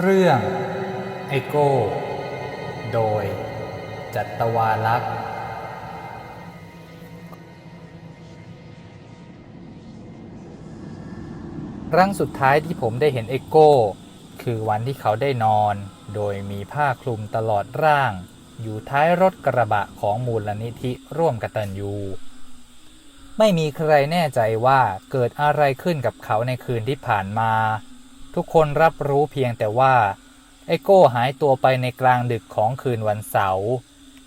เรื่องไอโก้ โดย จัตวาลักษ์ ครั้งสุดท้ายที่ผมได้เห็นเอโก้ คือวันที่เขาได้นอน โดยมีผ้าคลุมตลอดร่าง อยู่ท้ายรถกระบะของมูลนิธิร่วมกตัญญูไม่มีใครแน่ใจว่าเกิดอะไรขึ้นกับเขาในคืนที่ผ่านมา ทุกคนรับรู้เพียงแต่ว่าไอโก้หายตัวไปในกลางดึกของคืนวันเสาร์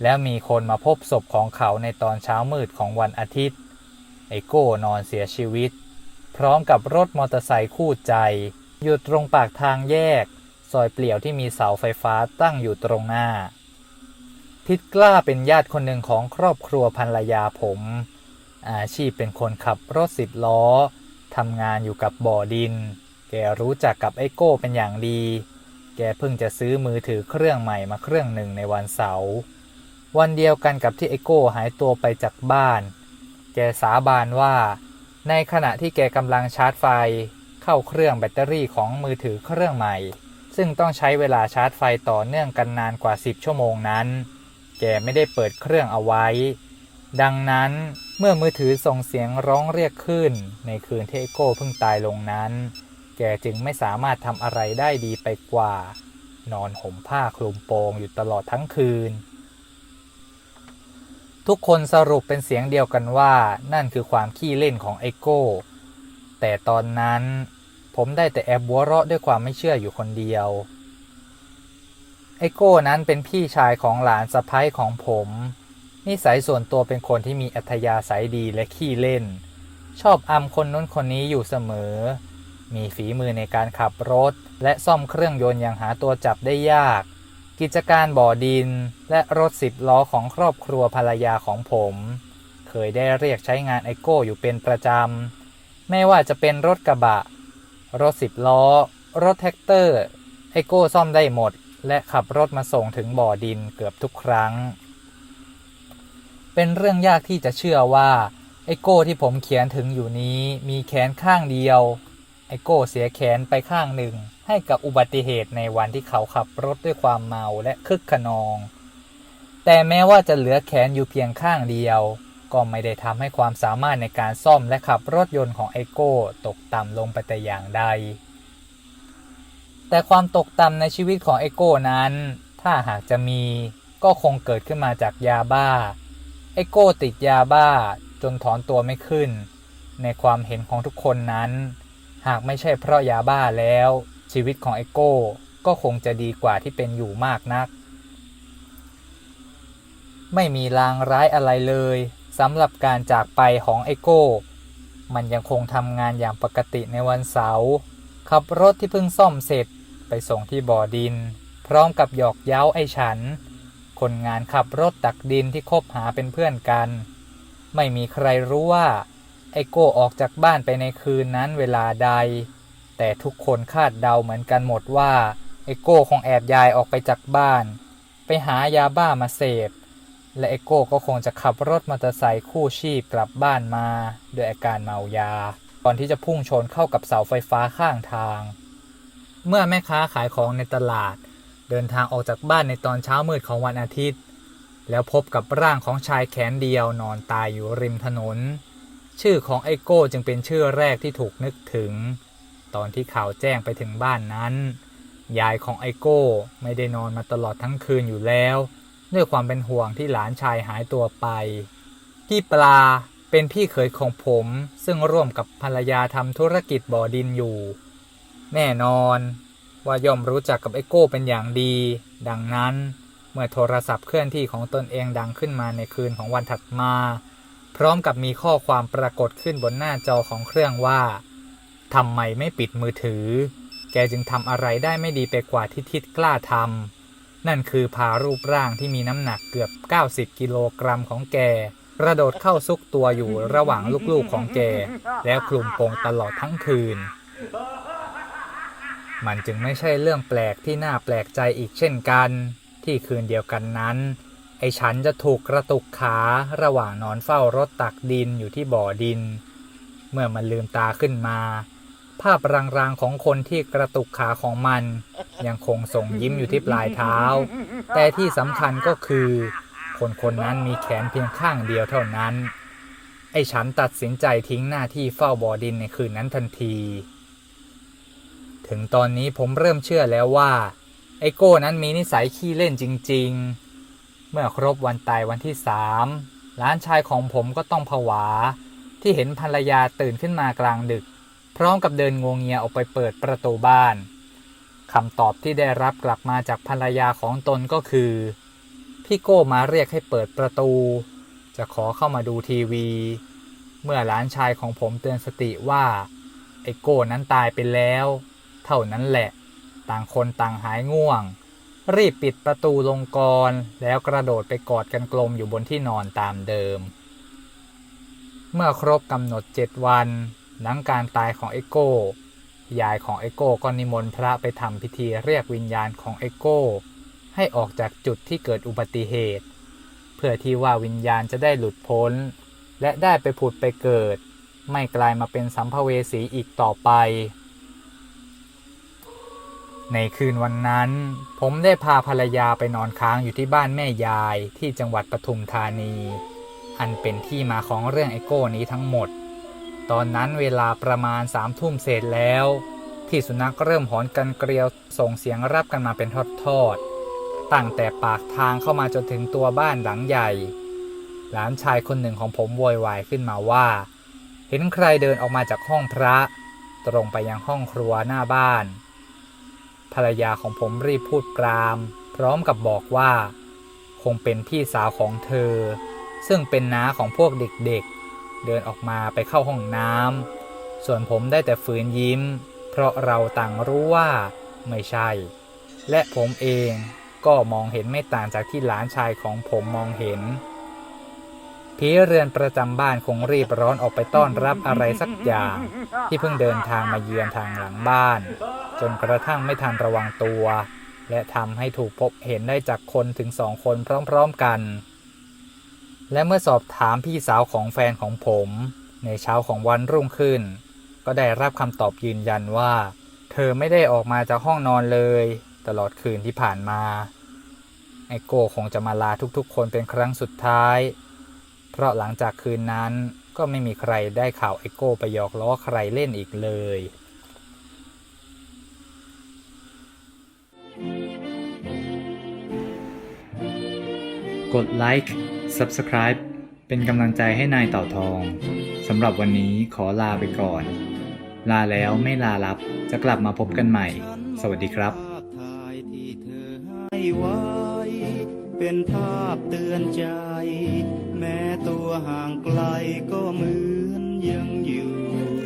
แล้วมีคนมาพบศพของเขาในตอนเช้ามืดของวันอาทิตย์ ไอโก้นอนเสียชีวิต พร้อมกับรถมอเตอร์ไซค์คู่ใจ อยู่ตรงปากทางแยก ซอยเปลี่ยวที่มีเสาไฟฟ้าตั้งอยู่ตรงหน้า ทิดกล้าเป็นญาติคนหนึ่งของครอบครัวภรรยาผม อาชีพเป็นคนขับรถสิบล้อทำงานอยู่กับบ่อดิน แกรู้จักกับไอโก้เป็นอย่างดี แกเพิ่งจะซื้อมือถือเครื่องใหม่มาเครื่องหนึ่งในวันเสาร์ วันเดียวกันกับที่ไอโก้หายตัวไปจากบ้าน แกสาบานว่า ในขณะที่แกกำลังชาร์จไฟ เข้าเครื่องแบตเตอรี่ของมือถือเครื่องใหม่ ซึ่งต้องใช้เวลาชาร์จไฟต่อเนื่องกันนานกว่า 10 ชั่วโมงนั้น แกไม่ได้เปิดเครื่องเอาไว้ ดังนั้นเมื่อมือถือส่งเสียงร้องเรียกขึ้น ในคืนที่ไอโก้เพิ่งตายลงนั้น แกจึงไม่สามารถทำอะไรได้ดีไปกว่า นอนห่มผ้าคลุมโปงอยู่ตลอดทั้งคืน ทุกคนสรุปเป็นเสียงเดียวกันว่านั่นคือความขี้เล่นของไอโก้ แต่ตอนนั้นผมได้แต่แอบบัวเราะด้วยความไม่เชื่ออยู่คนเดียว ไอโก้นั้นเป็นพี่ชายของหลานสะพ้ยของผม นิสัยส่วนตัวเป็นคนที่มีอัธยาศัยดีและขี้เล่น ชอบอำคนนู้นคนนี้อยู่เสมอ มีฝีมือในการขับรถ และซ่อมเครื่องยนต์อย่างหาตัวจับได้ยาก กิจการบ่อดิน และรถสิบล้อของครอบครัวภรรยาของผม เคยได้เรียกใช้งานไอโก้อยู่เป็นประจำ ไม่ว่าจะเป็นรถกระบะ รถสิบล้อ รถแท็กเตอร์ ไอโก้ซ่อมได้หมด และขับรถมาส่งถึงบ่อดินเกือบทุกครั้ง เป็นเรื่องยากที่จะเชื่อว่าไอโก้ที่ผมเขียนถึงอยู่นี้มีแขนข้างเดียว ไอโก้เสียแขนไปข้างหนึ่ง ให้กับอุบัติเหตุในวันที่เขาขับรถด้วยความเมาและคึกขนอง แต่แม้ว่าจะเหลือแขนอยู่เพียงข้างเดียว ก็ไม่ได้ทำให้ความสามารถในการซ่อมและขับรถยนต์ของไอโก้ตกต่ำลงไปแต่อย่างใด แต่ความตกต่ำในชีวิตของไอโก้นั้น ถ้าหากจะมีก็คงเกิดขึ้นมาจากยาบ้า ไอโก้ติดยาบ้าจนถอนตัวไม่ขึ้น ในความเห็นของทุกคนนั้น หากไม่ใช่เพราะยาบ้าแล้ว ชีวิตของไอโก้ก็คงจะดีกว่าที่เป็นอยู่มากนัก ไม่มีลางร้ายอะไรเลยสำหรับการจากไปของไอโก้ มันยังคงทำงานอย่างปกติในวันเสาร์ขับรถที่เพิ่งซ่อมเสร็จไปส่งที่บ่อดิน พร้อมกับหยอกเย้าไอฉัน คนงานขับรถตักดินที่คบหาเป็นเพื่อนกัน ไม่มีใครรู้ว่า ไอโก้ออกจากบ้านไปในคืนนั้นเวลาใด แต่ทุกคนคาดเดาเหมือนกันหมดว่าไอโก้คงแอบยายออกไปจากบ้าน ไปหายาบ้ามาเสพ และไอโก้ก็คงจะขับรถมอเตอร์ไซค์คู่ชีพกลับบ้านมาด้วยอาการเมายา ก่อนที่จะพุ่งชนเข้ากับเสาไฟฟ้าข้างทาง เมื่อแม่ค้าขายของในตลาด เดินทางออกจากบ้านในตอนเช้ามืดของวันอาทิตย์ แล้วพบกับร่างของชายแขนเดียวนอนตายอยู่ริมถนน ชื่อของไอโก้จึงเป็นชื่อแรกที่ถูกนึกถึง ตอนที่ข่าวแจ้งไปถึงบ้านนั้น ยายของไอโก้ไม่ได้นอนมาตลอดทั้งคืนอยู่แล้ว ด้วยความเป็นห่วงที่หลานชายหายตัวไป พี่ปลาเป็นพี่เขยของผม ซึ่งร่วมกับภรรยาทำธุรกิจบ่อดินอยู่ แน่นอน ว่าย่อมรู้จักกับไอโก้เป็นอย่างดี ดังนั้น เมื่อโทรศัพท์เคลื่อนที่ของตนเองดังขึ้นมาในคืนของวันถัดมา พร้อมกับมีข้อความปรากฏขึ้นบนหน้าจอของเครื่องว่าทำไมไม่ปิดมือถือ แกจึงทำอะไรได้ไม่ดีไปกว่าที่ทิดกล้าทำนั่นคือพารูปร่างที่มีน้ำหนักเกือบ 90 กิโลกรัมของแกกระโดดเข้าซุกตัวอยู่ระหว่างลูกๆของแก แล้วคลุมโปงตลอดทั้งคืน มันจึงไม่ใช่เรื่องแปลกที่น่าแปลกใจอีกเช่นกัน ที่คืนเดียวกันนั้น ไอ้ฉันจะถูกกระตุกขาระหว่างนอนเฝ้ารถตักดินอยู่ที่บ่อดิน เมื่อมันลืมตาขึ้นมา ภาพรางๆของคนที่กระตุกขาของมัน ยังคงส่งยิ้มอยู่ที่ปลายเท้า แต่ที่สำคัญก็คือ คนคนนั้นมีแขนเพียงข้างเดียวเท่านั้น ไอ้ฉันตัดสินใจทิ้งหน้าที่เฝ้าบ่อดินในคืนนั้นทันที ถึงตอนนี้ผมเริ่มเชื่อแล้วว่า ไอโก้นั้นมีนิสัยขี้เล่นจริง ๆ เมื่อครบวันตายวันที่สามหลานชายของผมก็ต้องผวา ที่เห็นภรรยาตื่นขึ้นมากลางดึก พร้อมกับเดินงวงเงียออกไปเปิดประตูบ้านคำตอบที่ได้รับกลับมาจากภรรยาของตนก็คือ พี่โก้มาเรียกให้เปิดประตู จะขอเข้ามาดูทีวี เมื่อหลานชายของผมเตือนสติว่า ไอ้โก้นั้นตายไปแล้ว เท่านั้นแหละ ต่างคนต่างหายง่วง รีบปิดประตูลงกรแล้วกระโดดไปกอดกันกลมอยู่บนที่นอนตามเดิม เมื่อครบกำหนดเจ็ดวันหลังการตายของเอโก้ ยายของเอโก้ก็นิมนต์พระไปทำพิธีเรียกวิญญาณของเอโก้ ให้ออกจากจุดที่เกิดอุบัติเหตุ เพื่อที่ว่าวิญญาณจะได้หลุดพ้น และได้ไปผุดไปเกิด ไม่กลายมาเป็นสัมภเวสีอีกต่อไป ในคืนวันนั้น ผมได้พาภรรยาไปนอนค้างอยู่ที่บ้านแม่ยายที่จังหวัดปทุมธานี อันเป็นที่มาของเรื่องไอโก้นี้ทั้งหมด ตอนนั้นเวลาประมาณสามทุ่มเศษแล้ว ที่สุนัขเริ่มหอนกันเกลียวส่งเสียงรับกันมาเป็นทอดๆตั้งแต่ปากทางเข้ามาจนถึงตัวบ้านหลังใหญ่ หลานชายคนหนึ่งของผมโวยวายขึ้นมาว่า เห็นใครเดินออกมาจากห้องพระ ตรงไปยังห้องครัวหน้าบ้าน ภรรยาของผมรีบพูดปราม พร้อมกับบอกว่า คงเป็นพี่สาวของเธอ ซึ่งเป็นน้าของพวกเด็กๆเดินออกมาไปเข้าห้องน้ำส่วนผมได้แต่ฝืนยิ้ม เพราะเราต่างรู้ว่าไม่ใช่ และผมเองก็มองเห็นไม่ต่างจากที่หลานชายของผมมองเห็น ผีเรือนประจำบ้านคงรีบร้อนออกไปต้อนรับอะไรสักอย่าง ที่เพิ่งเดินทางมาเยือนทางหลังบ้าน จนกระทั่งไม่ทันระวังตัว และทำให้ถูกพบเห็นได้จากคนถึงสองคนพร้อมๆกัน และเมื่อสอบถามพี่สาวของแฟนของผม ในเช้าของวันรุ่งขึ้น ก็ได้รับคำตอบยืนยันว่า เธอไม่ได้ออกมาจากห้องนอนเลย ตลอดคืนที่ผ่านมาไอโก้คงจะมาลาทุกๆ คนเป็นครั้งสุดท้าย เพราะหลังจากคืนนั้นก็ไม่มีใครได้ข่าวไอโก้ไปหยอกล้อใครเล่นอีกเลยกดไลค์ Subscribe เป็นกำลังใจให้นายเต่าทอง สำหรับวันนี้ขอลาไปก่อน ลาแล้วไม่ลาลับ จะกลับมาพบกันใหม่ สวัสดีครับ เป็นภาพเตือนใจ แม้ตัวห่างไกลก็เหมือนยังอยู่